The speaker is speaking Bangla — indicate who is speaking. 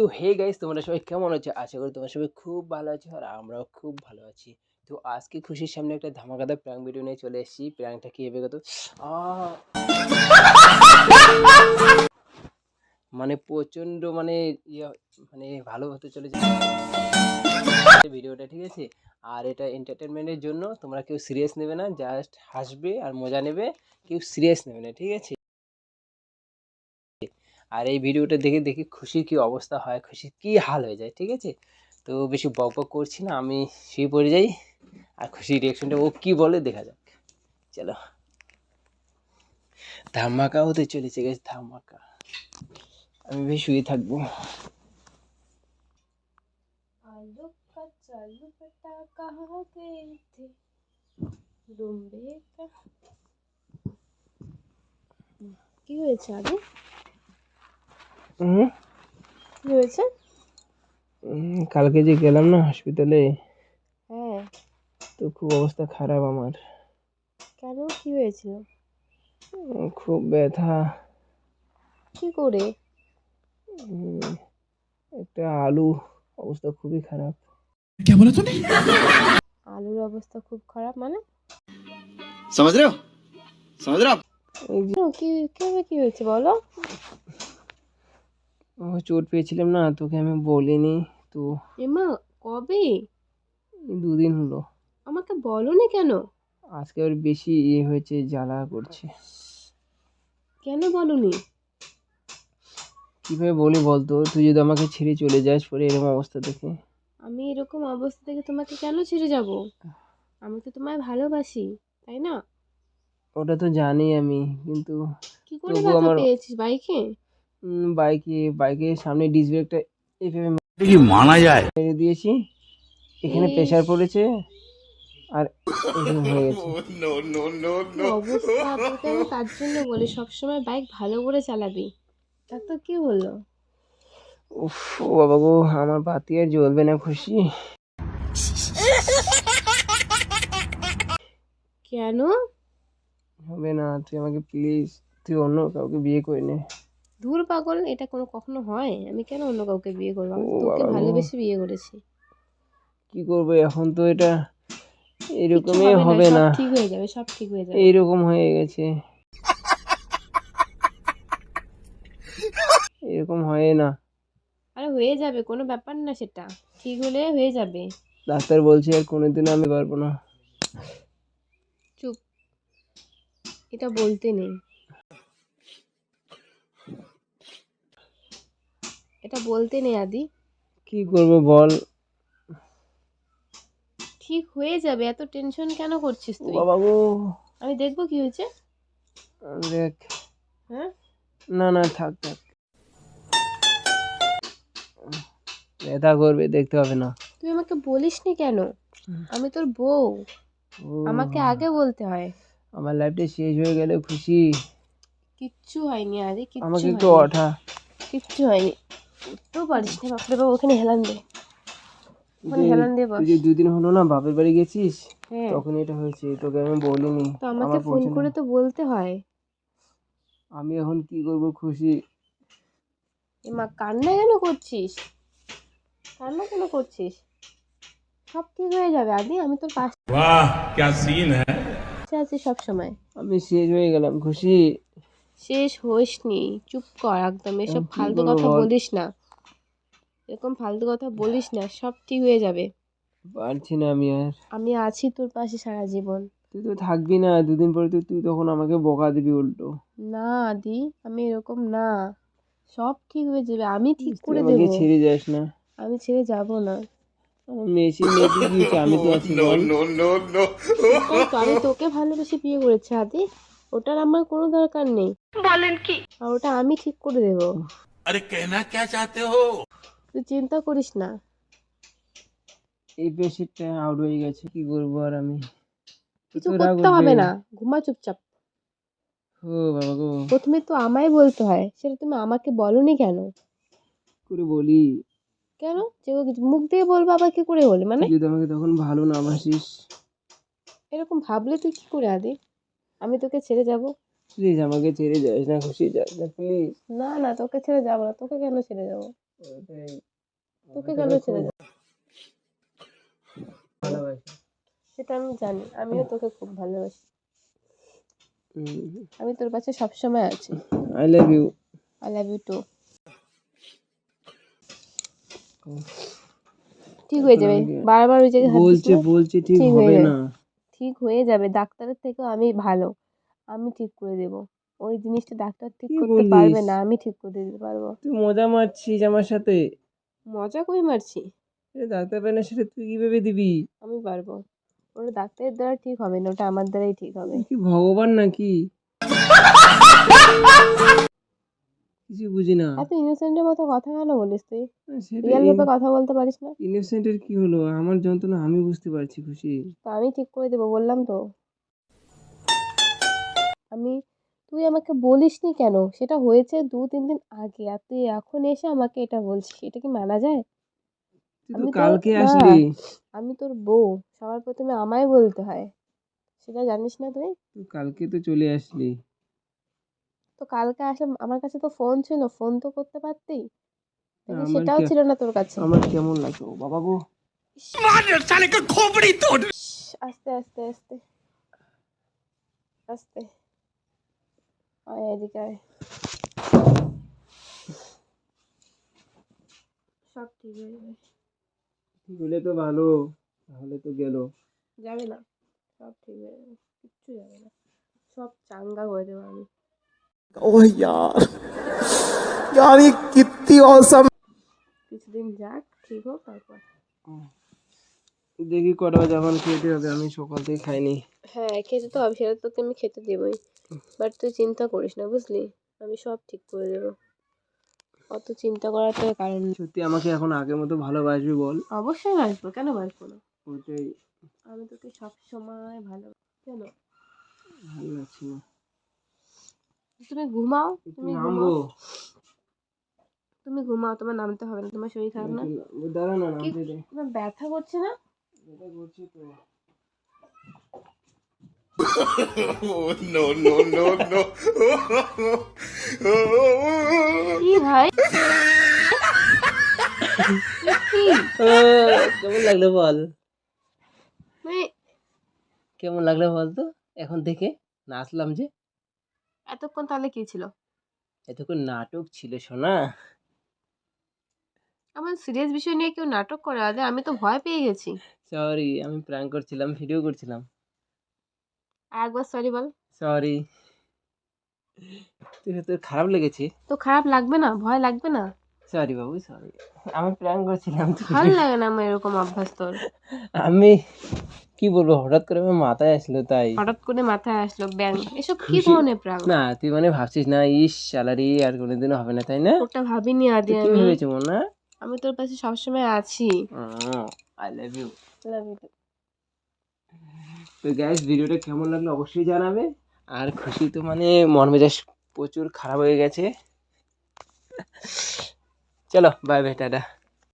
Speaker 1: তো হে গাইস, তোমরা সবাই কেমন আছো? আশা করি তোমরা সবাই খুব ভালো আছো আর আমরাও খুব ভালো আছি। তো আজকে খুশির সামনে একটা ধামাকাদার প্র্যাঙ্ক ভিডিও নিয়ে চলে এসেছি। প্র্যাঙ্কটা কি হবে কত! মানে প্রচণ্ড মানে ইয়ে মানে ভালো হতে চলেছে। ভিডিওটা, ঠিক আছে? আর এটা এন্টারটেনমেন্টের জন্য তোমরা কেউ সিরিয়াস নেবে না জাস্ট হাসবে আর মজা নেবে, কেউ সিরিয়াস নেবে না, ঠিক আছে? আর এই ভিডিওটা দেখে, দেখি খুশির কী অবস্থা হয়, খুশির কী হাল হয়ে যায়, ঠিক আছে? তো বেশি বক বক করছি না, আমি শুয়ে পড়ে যাই আর খুশির রিয়াকশনটা ও কী বলে দেখা যাক। চলো। ধামাকা হতে চলেছে গেছে ধামাকা। আমি বেশ শুয়ে থাকব।
Speaker 2: কি হয়েছে
Speaker 1: আগে
Speaker 2: কি হয়েছে
Speaker 1: উম, কালকে যে গেলাম না হসপিটালে
Speaker 2: হ্যাঁ
Speaker 1: তো খুব অবস্থা খারাপ আমার
Speaker 2: কেন কি হয়েছিল
Speaker 1: উম, খুব ব্যথা
Speaker 2: কি করে
Speaker 1: উম, একটা আলু অবস্থা খুবই খারাপ
Speaker 2: আলুর অবস্থা খুব খারাপ মানে
Speaker 3: समझ रहे हो समझ रहे हो आप
Speaker 1: এই যে
Speaker 2: কেন, কি কিভাবে কি হয়েছে বলো
Speaker 1: ও চোট পেয়েছিলাম না তোকে আমি বলিনি তো
Speaker 2: এমা কবে?
Speaker 1: দুদিন হলো।
Speaker 2: আমাকে বলনি কেন?
Speaker 1: আজকে আর বেশি ইয়ে হয়েছে জ্বালা করছে।
Speaker 2: কেন বলনি?
Speaker 1: কীভাবে বলি বলতো তুই যদি আমাকে ছেড়ে চলে যাস পরে এরকম অবস্থা দেখে।
Speaker 2: আমি এরকম অবস্থা থেকে তোমাকে কেন ছেড়ে যাব? আমি তো তোমায় ভালোবাসি তাই না?
Speaker 1: ওটা তো জানি আমি কিন্তু
Speaker 2: কি করে ব্যথা
Speaker 1: আমার-
Speaker 2: পেয়েছিস বাইকে?
Speaker 1: বাইকে বাইকের সামনে ডিস ব্রেকটা এইভাবে
Speaker 3: কি মানা যায়?
Speaker 1: মেরে দিয়েছি। এখানে। প্রেশার পড়েছে আর এখানে হয়ে গেছে।
Speaker 2: অবস্থা তোকে আমি তার জন্য বলি সবসময় বাইক ভালো করে চালাবি। তা তো কি হলো?
Speaker 1: উফ ও বাবা গো আমার বাতি আর জ্বলবে না খুশি।
Speaker 2: কেন?
Speaker 1: হবে না তুই আমাকে প্লিজ তুই অন্য কাউকে বিয়ে করে নে।
Speaker 2: ধুর পাগল এটা কোনো কখনো হয়? আমি কেন অন্য কাউকে বিয়ে করব? আমি তোকে ভালোবেসে বিয়ে করেছি।
Speaker 1: কি করব এখন তো এটা? এরকমই হবে না
Speaker 2: সব ঠিক হয়ে যাবে সব ঠিক হয়ে যাবে।
Speaker 1: এইরকম হয়ে গেছে। এরকম হয় না।
Speaker 2: আরে হয়ে যাবে কোনো ব্যাপার না সেটা। ঠিক হলে হয়ে যাবে।
Speaker 1: ডাক্তার বলছে আর কোনোদিন আমি পারব না।
Speaker 2: চুপ। এটা বলতে নেই। এটা বলতে নেই আদি।
Speaker 1: কি করব বল।
Speaker 2: ঠিক হয়ে যাবে এত টেনশন কেন করছিস তুই?
Speaker 1: বাবা গো।
Speaker 2: আমি দেখব কি হয়েছে।
Speaker 1: দেখ।
Speaker 2: হ্যাঁ?
Speaker 1: না না থাক থাক। ব্যথা করবে দেখতে হবে না।
Speaker 2: তুই আমাকে বলিসনি কেন? আমি তোর বউ। আমাকে আগে বলতে হয়।
Speaker 1: আমার লাইফটা শেষ হয়ে গেলে খুশি।
Speaker 2: কিচ্ছু হয়নি আরে কিচ্ছু
Speaker 1: আমাকে একটু ওঠা।
Speaker 2: কিচ্ছু হয়নি। উঠতেও পারিস না বাপরে বাবা ওখানে হেলান দে।
Speaker 1: তুই দুদিন হলো না বাপের বাড়ি গেছিস?
Speaker 2: হ্যাঁ।
Speaker 1: তখন এটা হয়েছে তোকে আমি বলিনি
Speaker 2: আমাকে ফোন করে তো বলতে হয়।
Speaker 1: আমি এখন কি করব খুশি?
Speaker 2: মা কান্না কেন করছিস? কান্না কেন করছিস? সব ঠিক হয়ে যাবে আদি আমি তোর পাশে
Speaker 4: বাহ কি
Speaker 2: সিন সব সময়
Speaker 1: আমি শেষ হয়ে গেলাম খুশি?
Speaker 2: শেষ হোসনি চুপ কর একদম এসব ফালতু কথা বলিস না এরকম ফালতু কথা বলিস না সব ঠিক হয়ে যাবে
Speaker 1: পারছি না আমি আর
Speaker 2: আমি আছি তোর পাশে সারা জীবন
Speaker 1: তুই তো থাকবি না দুদিন পরে তো তুই তখন আমাকে বকা দিবি উল্টো
Speaker 2: না আদি আমি এরকম না সব ঠিক হয়ে যাবে আমি ঠিক করে
Speaker 1: আমাকে
Speaker 2: দেবো
Speaker 1: ছেড়ে যাস না
Speaker 2: আমি ছেড়ে যাব না?
Speaker 1: আমি তো আছি
Speaker 2: আমি তোকে ভালোবেসে বিয়ে করেছি আদি ওটার আমার কোনো দরকার নেই। বলেন কি? আর ওটা আমি ঠিক করে দেব।
Speaker 4: আরে কেনা কে চাতে হো?
Speaker 2: তুই চিন্তা করিস না।
Speaker 1: এই পেশেন্টটা আউট হয়ে গেছে কি করব আর আমি?
Speaker 2: কিছু করতে হবে না ঘুমা চুপচাপ।
Speaker 1: ও বাবা গো।
Speaker 2: প্রথমে তো আমায় বলতে হয় সেটা তুমি আমাকে বলনি কেন?
Speaker 1: করে বলি?
Speaker 2: কেন? যে মুখ দিয়ে বলব আবার কি করে বলে মানে
Speaker 1: যদি আমাকে তখন ভালো না ভাসিস
Speaker 2: এরকম ভাবলে তুই কি করে আদি? আমি তোকে ছেড়ে যাব।
Speaker 1: প্লিজ আমাকে ছেড়ে যাস না খুশি যাস না প্লিজ
Speaker 2: না না তোকে ছেড়ে যাব না তোকে কেন ছেড়ে যাব? তোকে কেন ছেড়ে যাব?
Speaker 1: ভালোবাসি।
Speaker 2: সেটা আমি জানি আমিও তোকে খুব ভালোবাসি। আমি তোর কাছে সবসময় আছি।
Speaker 1: I love you
Speaker 2: I love you too ঠিক হয়ে যাবে বারবার ওই জায়গায়
Speaker 1: বলছে। বলছে ঠিক হবে। না।
Speaker 2: ঠিক হয়ে যাবে ডাক্তারের থেকেও আমি ভালো। আমি ঠিক করে দেব। ওই জিনিসটা ডাক্তার ঠিক করতে পারবে না আমি ঠিক করে দিতে পারব।
Speaker 1: তুই মজা মারছিস আমার সাথে।
Speaker 2: মজা করে মারছি?
Speaker 1: ডাক্তার পাইনের সাথে তুই কীভাবে দিবি?
Speaker 2: আমি পারব। ওটা ডাক্তারের দ্বারা ঠিক হবে না ওটা আমার দ্বারাই ঠিক হবে।
Speaker 1: কি ভগবান নাকি? কিছু বুঝি না।
Speaker 2: এত ইনোসেন্টের মতো কথা কেন বলিস তুই? রিয়েল ভাবে কথা বলতে পারিস না।
Speaker 1: ইনোসেন্টের কি হলো? আমার যন্ত্রণা আমি বুঝতে পারছি খুশি।
Speaker 2: তো আমি ঠিক করে দেবো বললাম তো। আমি তুই আমাকে বলিসনি কেন? সেটা হয়েছে দু তিন দিন আগে আর তুই এখন এসে আমাকে এটা বলছিস। এটা কি মানা যায়? আমি
Speaker 1: কালকে আসলি।
Speaker 2: আমি তোর বউ সবার প্রথমে আমায় বলতে হয়। সেটা জানিস না তুই?
Speaker 1: তুই কালকে তো চলে আসলি।
Speaker 2: তো কালকে আসলে আমার কাছে তো ফোন ছিল ফোন তো করতে পারতি সেটাও ছিল না তোর কাছে।
Speaker 1: আমার কেমন লাগল বাবা গো।
Speaker 2: আস্তে আস্তে আস্তে। আস্তে। আয় এদিকে আয়। সব ঠিক হয়ে যাবে
Speaker 1: ঠিক হলে তো ভালো তাহলে তো গেল।
Speaker 2: যাবে না। সব ঠিক হয়ে যাবে কিচ্ছু যাবে না। সব চাঙ্গা করে দেবো আমি।
Speaker 3: ओह यार यार ये कितनी औसम
Speaker 2: কিছুদিন যাক ঠিক হোক তারপর
Speaker 1: দেখি কটা বাজে আমার খেতে হবে আমি সকাল থেকে খাইনি
Speaker 2: হ্যাঁ খেতে তো হবে সেটা তোকে আমি খেতে দেবই বাট তুই চিন্তা করিস না বুঝলি আমি সব ঠিক করে দেবো অত চিন্তা করার তো কারণ নেই
Speaker 1: সত্যি আমাকে এখন আগের মতো ভালোবাসবি বল
Speaker 2: অবশ্যই বাসবো কেন বাসবো না
Speaker 1: ওটাই
Speaker 2: আমি তোকে সব সময় ভালো কেন
Speaker 1: ভালো লাগছে না
Speaker 2: তুমি ঘুমাও তুমি ঘুমাও। তুমি ঘুমাও তোমার নামতে হবে না তোমার শরীর খারাপ না।
Speaker 1: দাঁড়া না
Speaker 2: তোমার ব্যথা করছে না?
Speaker 1: এটা করছি তো.
Speaker 2: কি ভাই?
Speaker 1: কেমন লাগল বল?
Speaker 2: মানে
Speaker 1: কেমন লাগল বল তো? এখন দেখে নাচলাম যে।
Speaker 2: এতক্ষণ তাহলে কি ছিল?
Speaker 1: এতক্ষণ নাটক ছিল সোনা।
Speaker 2: আমার সিরিয়াস বিষয় নিয়ে কেউ নাটক করে আদে আমি তো ভয় পেয়ে গেছি।
Speaker 1: সরি আমি প্র্যাঙ্ক করছিলাম ভিডিও করছিলাম।
Speaker 2: আর একবার সরি বল।
Speaker 1: সরি তুই তো খারাপ লেগেছে?
Speaker 2: তো খারাপ লাগবে না ভয় লাগবে না?
Speaker 1: সরি বাবু সরি আমি প্র্যাঙ্ক করছিলাম তো।
Speaker 2: ভালো লাগে না আমার এরকম অভ্যাস তোর?
Speaker 1: আমি কি বলব হঠাৎ করে আমার মাথায় আসলো তাই।
Speaker 2: হঠাৎ করে মাথায় আসলো ব্যাং এসব কি ধরনের প্রাণ
Speaker 1: না তুই মানে ভাবছিস না ইস স্যালারি আর কোনোদিনও হবে না তাই না?
Speaker 2: ওটা ভাবিনি আদি আমি।
Speaker 1: ভেবেছো মনে?
Speaker 2: আমি তোর পাশে সবসময় আছি।
Speaker 1: I
Speaker 2: love you you. Too.
Speaker 1: তো গ্যাস ভিডিওটা কেমন লাগল অবশ্যই জানাবে। আর খুশি তো মানে মন মেজাজ প্রচুর খারাপ হয়ে গেছে। Chalo, lah. bye bye, dadah.